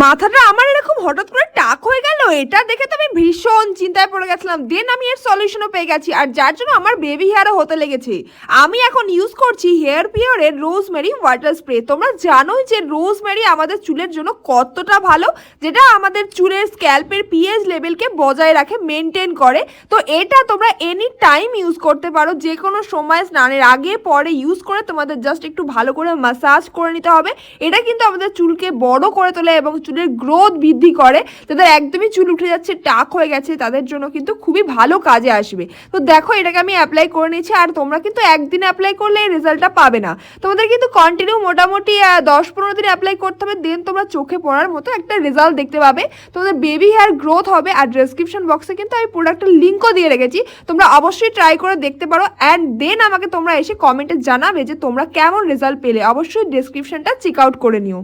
মাথাটা আমার এরকম হঠাৎ করে টাক হয়ে গেল, এটা দেখে তো আমি ভীষণ চিন্তায় পড়ে গেছিলাম। দেন আমি এর সলিউশনও পেয়ে গেছি, আর যার জন্য আমার বেবি হেয়ারও হতে লেগেছে। আমি এখন ইউজ করছি হেয়ার পিওরের রোজমেরি ওয়াটার স্প্রে তোমরা জানোই যে রোজমেরি আমাদের চুলের জন্য কতটা ভালো, যেটা আমাদের চুলের স্ক্যাল্পের পিএইচ লেভেলকে বজায় রাখে মেনটেন করে। তো এটা তোমরা এনি টাইম ইউজ করতে পারো যে কোনো সময় স্নানের আগে, পরে ইউজ করে তোমাদের জাস্ট একটু ভালো করে মাসাজ করে নিতে হবে। এটা কিন্তু আমাদের চুলকে বড় করে তোলে এবং চুলের গ্রোথ বৃদ্ধি করে যাদের একদমই চুল উঠে যাচ্ছে, টাক হয়ে গেছে, তাদের জন্য কিন্তু খুবই ভালো কাজে আসবে। তো দেখো, এটাকে আমি অ্যাপ্লাই করে নিয়েছি, আর তোমরা কিন্তু একদিন অ্যাপ্লাই করলে এই রেজাল্টটা পাবে না। তোমাদের কিন্তু কন্টিনিউ মোটামুটি দশ পনেরো দিন অ্যাপ্লাই করতে হবে দেন তোমরা চোখে পড়ার মতো একটা রেজাল্ট দেখতে পাবে। তোমাদের বেবি হেয়ার গ্রোথ হবে, আর ডেসক্রিপশন বক্সে কিন্তু আমি প্রোডাক্টের লিঙ্কও দিয়ে রেখেছি। তোমরা অবশ্যই ট্রাই করে দেখতে পারো অ্যান্ড দেন আমাকে তোমরা এসে কমেন্টে জানাবে যে তোমরা কেমন রেজাল্ট পেলে। অবশ্যই ডেসক্রিপশনটা চেক আউট করে নিও।